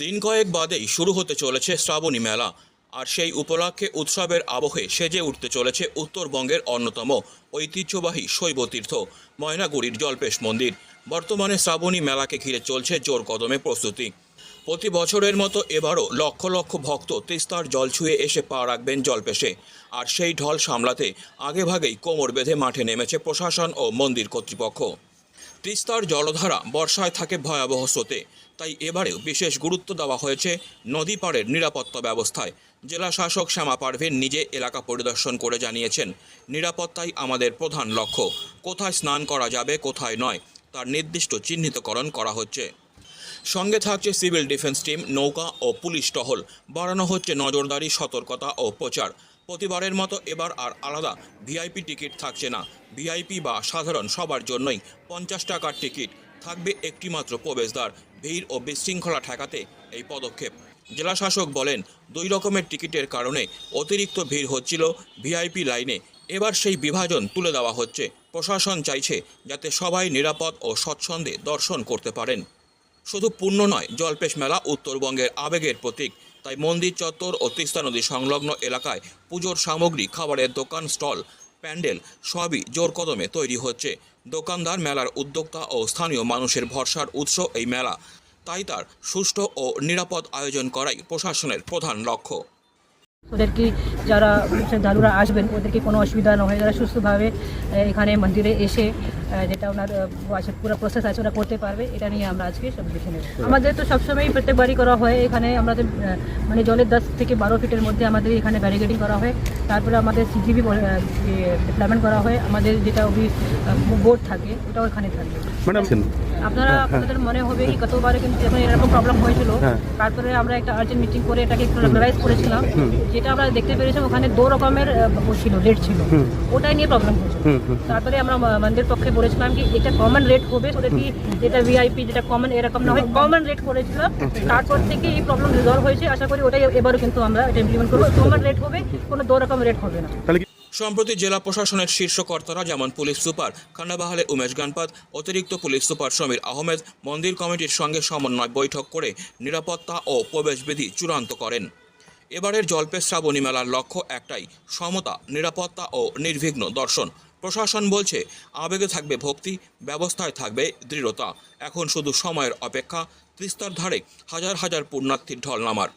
দিন কয়েক বাদেই শুরু হতে চলেছে শ্রাবণী মেলা, আর সেই উপলক্ষে উৎসবের আবহে সেজে উঠতে চলেছে উত্তরবঙ্গের অন্যতম ঐতিহ্যবাহী শৈবতীর্থ ময়নাগুড়ির জলপেশ মন্দির। বর্তমানে শ্রাবণী মেলাকে ঘিরে চলছে জোর কদমে প্রস্তুতি। প্রতি বছরের মতো এবারও লক্ষ লক্ষ ভক্ত তিস্তার জল ছুঁয়ে এসে পা রাখবেন জলপেশে, আর সেই ঢল সামলাতে আগেভাগেই কোমর বেঁধে মাঠে নেমেছে প্রশাসন ও মন্দির কর্তৃপক্ষ। তিস্তার জলধারা বর্ষায় থাকে ভয়াবহ স্রোতে। তাই এবারেও বিশেষ গুরুত্ব দেওয়া হয়েছে নদী পাড়ের নিরাপত্তা ব্যবস্থায়। জেলা শাসক শ্যামা পারভীন নিজে এলাকা পরিদর্শন করে জানিয়েছেন, নিরাপত্তাই আমাদের প্রধান লক্ষ্য। কোথায় স্নান করা যাবে, কোথায় নয়, তার নির্দিষ্ট চিহ্নিতকরণ করা হচ্ছে। সঙ্গে থাকছে সিভিল ডিফেন্স টিম, নৌকা ও পুলিশ টহল। বাড়ানো হচ্ছে নজরদারি, সতর্কতা ও প্রচার। প্রতিবারের মতো এবার আর আলাদা ভিআইপি টিকিট থাকছে না। ভিআইপি বা সাধারণ সবার জন্যই পঞ্চাশ টাকার টিকিট। থাকবে একটিমাত্র প্রবেশদ্বার। ভিড় ও বিশৃঙ্খলা ঠেকাতে এই পদক্ষেপ। জেলা শাসক বলেন, দুই রকমের টিকিটের কারণে অতিরিক্ত ভিড় হচ্ছিল ভিআইপি লাইনে। এবার সেই বিভাজন তুলে দেওয়া হচ্ছে। প্রশাসন চাইছে যাতে সবাই নিরাপদ ও স্বচ্ছন্দে দর্শন করতে পারেন। শুধু পূর্ণ নয়, জলপেশ মেলা উত্তরবঙ্গের আবেগের প্রতীক। তাই মন্দির চত্বর ও তিস্তা নদী সংলগ্ন এলাকায় পুজোর সামগ্রী, খাবারের দোকান, স্টল, প্যান্ডেল সবই জোর কদমে তৈরি হচ্ছে। দোকানদার, মেলার উদ্যোক্তা ও স্থানীয় মানুষের ভরসার উৎস এই মেলা। তাই তার সুষ্ঠু ও নিরাপদ আয়োজন করাই প্রশাসনের প্রধান লক্ষ্য। ওদেরকে যারা শ্রদ্ধালুরা আসবেন ওদেরকে কোনো অসুবিধা না হয়। যারা সুস্থভাবে এখানে মন্দিরে এসে যেটা ওনার আছে পুরো প্রসেস আছে ওরা করতে পারবে। এটা নিয়ে আমরা আজকে সব দেখে নেব। আমাদের তো সবসময় প্রত্যেকবারই করা হয়। এখানে আমাদের মানে জলের দশ থেকে বারো ফিটের মধ্যে আমাদের এখানে ব্যারিকেডিং করা হয়। তারপরে আমাদের সিজিবি ডিপ্লয়মেন্ট করা হয়। আমাদের যেটা ওই বোর্ড থাকে ওটাও এখানে থাকে। আপনারা আপনাদের মনে হবে কি কতবার কিন্তু এরকম প্রবলেম হয়েছিল। হ্যাঁ। তারপরে আমরা একটা আর্জেন্ট মিটিং করে এটাকে একটু রেগুলারাইজ করেছিলাম। যেটা আমরা দেখতে পেরেছিলাম ওখানে দু রকমের ছিল রেট ছিল। ওটাই নিয়ে প্রবলেম হুম তারপরে আমরা মন্দির পক্ষে বলেছিলাম কি এটা কমন রেট হবে ওটা কি যেটা ভিআইপি যেটা কমন এরকম না হয় কমন রেট করেছিলাম তারপর থেকে এই প্রবলেম রিজলভ হয়েছে আশা করি ওটাই এবারও কিন্তু আমরা এটা ইমপ্লিমেন্ট করব। কমন রেট হবে কোনো দু রকম রেট হবে না। সম্প্রতি জেলা প্রশাসনের শীর্ষ কর্তারা যেমন পুলিশ সুপার খান্ডাবাহালে উমেশ গানপাত অতিরিক্ত পুলিশ সুপার সমীর আহমেদ মন্দির কমিটির সঙ্গে সমন্বয় বৈঠক করে নিরাপত্তা ও প্রবেশবিধি চূড়ান্ত করেন। এবারের জল্পে শ্রাবণী মেলার লক্ষ্য একটাই, সমতা, নিরাপত্তা ও নির্বিঘ্ন দর্শন। প্রশাসন বলছে, আবেগে থাকবে ভক্তি, ব্যবস্থায় থাকবে দৃঢ়তা। এখন শুধু সময়ের অপেক্ষা, তিস্তার ধারে হাজার হাজার পুণ্যার্থীর ঢল নামার।